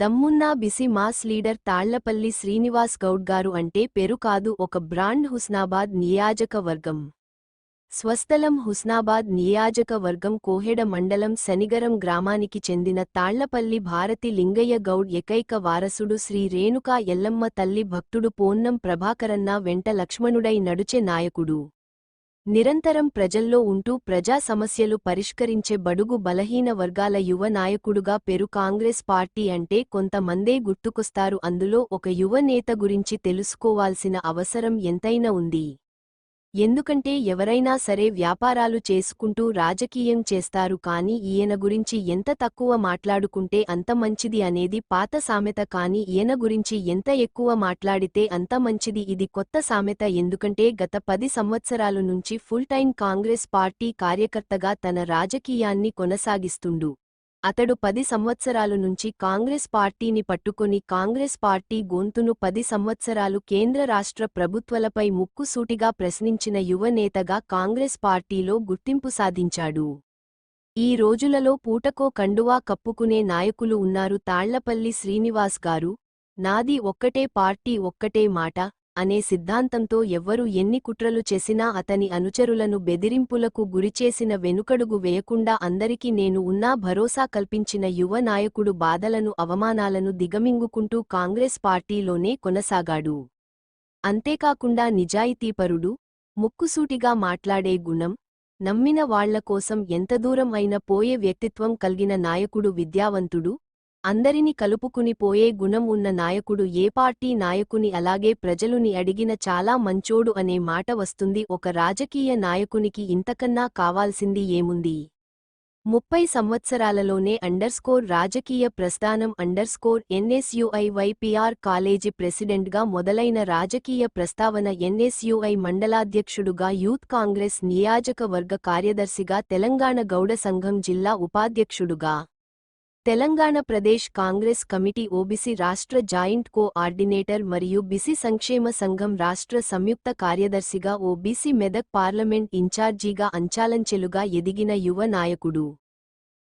దమ్మున్నా BC mass leader Tallapalli Srinivas Goud గారు అంటే పేరు కాదు ఒక బ్రాండ్ హుస్నాబాద్ నియాజకవర్గం. స్వస్థలం హుస్నాబాద్ నియాజకవర్గం కోహెడ మండలం శనిగరం గ్రామానికి చెందిన తాళ్ళపల్లి భారతి లింగయ్య గౌడ్ ఏకైక వారసుడు శ్రీ రేణుకా ఎల్లమ్మ తల్లి భక్తుడు పోన్నం ప్రభాకరన్న వెంట లక్ష్మణుడై నడుచే నాయకుడు. నిరంతరం ప్రజల్లో ఉంటూ ప్రజా సమస్యలు పరిష్కరించే బడుగు బలహీన వర్గాల యువ నాయకుడుగా పెరు కాంగ్రెస్ పార్టీ అంటే కొంతమందే గుర్తుకొస్తారు. అందులో ఒక యువ నేత గురించి తెలుసుకోవాల్సిన అవసరం ఎంతైనా ఉంది. ఎందుకంటే ఎవరైనా సరే వ్యాపారాలు చేసుకుంటూ రాజకీయం చేస్తారు కానీ ఈయన గురించి ఎంత తక్కువ మాట్లాడుకుంటే అంత మంచిది అనేది పాత సామెత కానీ ఈయన గురించి ఎంత ఎక్కువ మాట్లాడితే అంత మంచిది ఇది కొత్త సామెత. ఎందుకంటే గత పది సంవత్సరాలు నుంచి ఫుల్ టైం కాంగ్రెస్ పార్టీ కార్యకర్తగా తన రాజకీయాన్ని కొనసాగిస్తుండు. అతడు పది సంవత్సరాలు నుంచి కాంగ్రెస్ పార్టీని పట్టుకొని కాంగ్రెస్ పార్టీ గొంతును పది సంవత్సరాలు కేంద్ర రాష్ట్ర ప్రభుత్వలపై ముక్కుసూటిగా ప్రశ్నించిన యువ నేతగా కాంగ్రెస్ పార్టీలో గుర్తింపు సాధించాడు. ఈ రోజులలో పూటకో కండువా కప్పుకునే నాయకులు ఉన్నారు తాళ్ళపల్లి శ్రీనివాస్ గారు నాది ఒక్కటే పార్టీ ఒక్కటే మాట అనే సిద్ధాంతంతో ఎవ్వరు ఎన్ని కుట్రలు చేసినా అతని అనుచరులను బెదిరింపులకు గురిచేసిన వెనుకడుగు వేయకుండా అందరికీ నేను ఉన్నా భరోసా కల్పించిన యువ నాయకుడు బాధలను అవమానాలను దిగమింగుకుంటూ కాంగ్రెస్ పార్టీలోనే కొనసాగాడు. అంతేకాకుండా నిజాయితీపరుడు ముక్కుసూటిగా మాట్లాడే గుణం నమ్మిన వాళ్ళ కోసం ఎంత దూరం అయిన పోయే వ్యక్తిత్వం కలిగిన నాయకుడు విద్యావంతుడు అందరిని కలుపుకుని పోయే గుణం ఉన్న నాయకుడు ఏ పార్టీ నాయకుని అలాగే ప్రజలుని అడిగిన చాలా మంచోడు అనే మాట వస్తుంది. ఒక రాజకీయ నాయకునికి ఇంతకన్నా కావాల్సింది ఏముంది? ముప్పై సంవత్సరాలలోనే అండర్స్కోర్ రాజకీయ ప్రస్థానం అండర్స్కోర్ ఎన్ఎస్యుఐవైపీఆర్ కాలేజీ ప్రెసిడెంట్గా మొదలైన రాజకీయ ప్రస్తావన ఎన్ఎస్యుఐ మండలాధ్యక్షుడుగా యూత్ కాంగ్రెస్ నియోజకవర్గ కార్యదర్శిగా తెలంగాణ గౌడ సంఘం జిల్లా ఉపాధ్యక్షుడుగా Telangana Pradesh Congress committee OBC రాష్ట్ర జాయింట్ కో ఆర్డినేటర్ మరియు బిసి సంక్షేమ సంఘం రాష్ట్ర సంయుక్త కార్యదర్శిగా ఓబీసీ మెదక్ పార్లమెంట్ ఇన్ఛార్జీగా అంచాలంచెలుగా ఎదిగిన యువ నాయకుడు.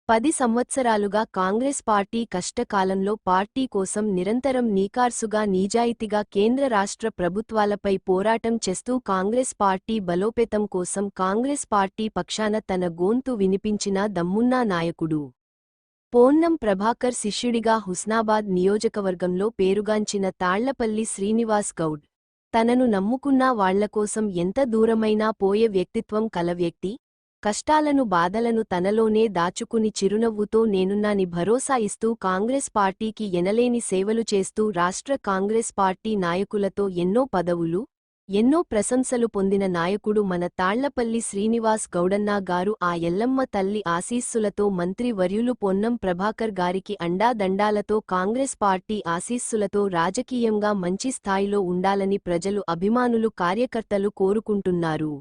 పది సంవత్సరాలుగా కాంగ్రెస్ పార్టీ కష్టకాలంలో పార్టీ కోసం నిరంతరం నీకార్సుగా నిజాయితీగా కేంద్ర రాష్ట్ర ప్రభుత్వాలపై పోరాటం చేస్తూ కాంగ్రెస్ పార్టీ బలోపేతం కోసం కాంగ్రెస్ పార్టీ పక్షాన తన గోంతు వినిపించిన దమ్మున్నా నాయకుడు. పోన్నం ప్రభాకర్ శిష్యుడిగా హుస్నాబాద్ నియోజకవర్గంలో పేరుగాంచిన తాళ్ళపల్లి శ్రీనివాస్ గౌడ్. తనను నమ్ముకున్నా వాళ్ళకోసం ఎంత దూరమైనా పోయే వ్యక్తిత్వం కల వ్యక్తి. కష్టాలను బాధలను తనలోనే దాచుకుని చిరునవ్వుతో నేనున్నాని భరోసా ఇస్తూ కాంగ్రెస్ పార్టీకి ఎనలేని సేవలు చేస్తూ రాష్ట్ర కాంగ్రెస్ పార్టీ నాయకులతో ఎన్నో పదవులు ఎన్నో ప్రశంసలు పొందిన నాయకుడు మన తాళ్ళపల్లి శ్రీనివాస్ గౌడన్నా గారు ఆ ఎల్లమ్మ తల్లి ఆశీస్సులతో మంత్రి వర్యులు పొన్నం ప్రభాకర్ గారికి అండాదండాలతో కాంగ్రెస్ పార్టీ ఆశీస్సులతో రాజకీయంగా మంచి స్థాయిలో ఉండాలని ప్రజలు అభిమానులు కార్యకర్తలు కోరుకుంటున్నారు.